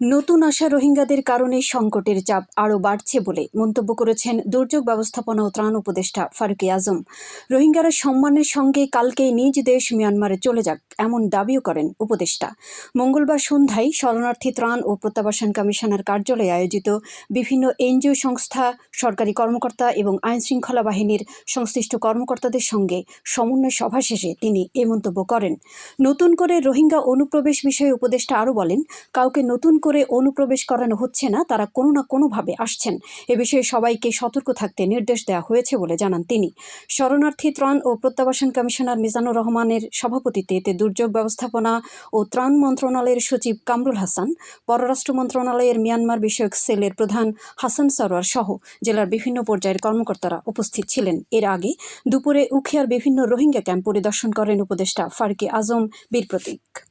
নতুন আসা রোহিঙ্গাদের কারণে সংকটের চাপ আরও বাড়ছে বলে মন্তব্য করেছেন দুর্যোগ ব্যবস্থাপনা ও ত্রাণ উপদেষ্টা ফারুকি আজম। রোহিঙ্গারা সম্মানের সঙ্গে কালকেই নিজ দেশ মিয়ানমারে চলে যাক এমন দাবিও করেন উপদেষ্টা। মঙ্গলবার সন্ধ্যায় শরণার্থী ত্রাণ ও প্রত্যাবাসন কমিশনার কার্যালয়ে আয়োজিত বিভিন্ন এনজিও সংস্থা, সরকারি কর্মকর্তা এবং আইনশৃঙ্খলা বাহিনীর সংশ্লিষ্ট কর্মকর্তাদের সঙ্গে সমন্বয় সভা শেষে তিনি এ মন্তব্য করেন। নতুন করে রোহিঙ্গা অনুপ্রবেশ বিষয়ে উপদেষ্টা আরও বলেন, কাউকে নতুন করে অনুপ্রবেশ করানো হচ্ছে না, তারা কোনো না কোনোভাবে আসছেন। এ বিষয়ে সবাইকে সতর্ক থাকতে নির্দেশ দেওয়া হয়েছে বলে জানান তিনি। শরণার্থী ত্রাণ ও প্রত্যাবাসন কমিশনার মিজানুর রহমানের সভাপতিত্বে এতে দুর্যোগ ব্যবস্থাপনা ও ত্রাণ মন্ত্রণালয়ের সচিব কামরুল হাসান, পররাষ্ট্র মন্ত্রণালয়ের মিয়ানমার বিষয়ক সেলের প্রধান হাসান সরোয়ার সহ জেলার বিভিন্ন পর্যায়ের কর্মকর্তারা উপস্থিত ছিলেন। এর আগে দুপুরে উখিয়ার বিভিন্ন রোহিঙ্গা ক্যাম্প পরিদর্শন করেন উপদেষ্টা ফারুকি আজম বীর প্রতীক।